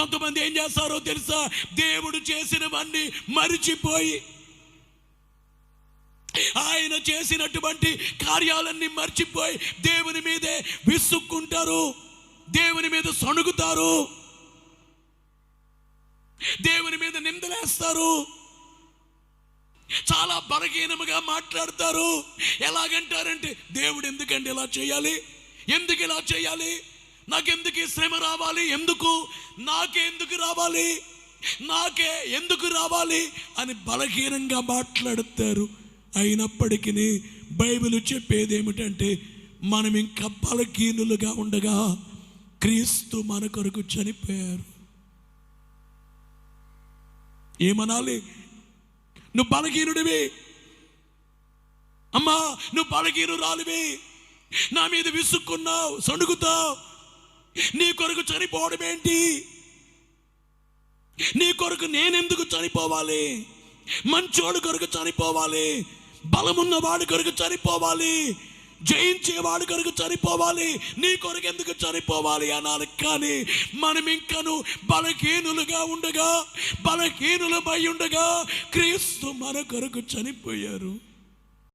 కొంతమంది ఏం చేస్తారో తెలుసా? దేవుడు చేసినవన్నీ మరిచిపోయి ఆయన చేసినటువంటి కార్యాలన్నీ మర్చిపోయి దేవుని మీదే విసుక్కుంటారు దేవుని మీద సణుగుతారు దేవుని మీద నిందలేస్తారు. చాలా బలహీనముగా మాట్లాడతారు. ఎలాగంటారంటే దేవుడు ఎందుకండి ఇలా చేయాలి? ఎందుకు ఇలా చేయాలి? నాకెందుకు ఈ శ్రమ రావాలి? ఎందుకు నాకే ఎందుకు రావాలి? నాకే ఎందుకు రావాలి? అని బలహీనంగా మాట్లాడతారు. అయినప్పటికీ బైబిల్ చెప్పేది ఏమిటంటే మనం ఇంకా బలహీనులుగా ఉండగా క్రీస్తు మన కొరకు చనిపోయారు. ఏమనాలి? నువ్వు బలహీనుడివి. అమ్మా నువ్వు బలహీనురాలివి. నా మీద విసుక్కున్నావు సణుగుతావు నీ కొరకు చనిపోవడం ఏంటి? నీ కొరకు నేనెందుకు చనిపోవాలి? మంచోడు కొరకు చనిపోవాలి. బలమున్న వాడి కొరకు చనిపోవాలి. జయించేవాడి కొరకు చనిపోవాలి. నీ కొరకు ఎందుకు చనిపోవాలి అనాలి. కానీ మనం ఇంకను బలహీనులుగా ఉండగా బలహీనులమై ఉండగా క్రీస్తు మన కొరకు చనిపోయారు.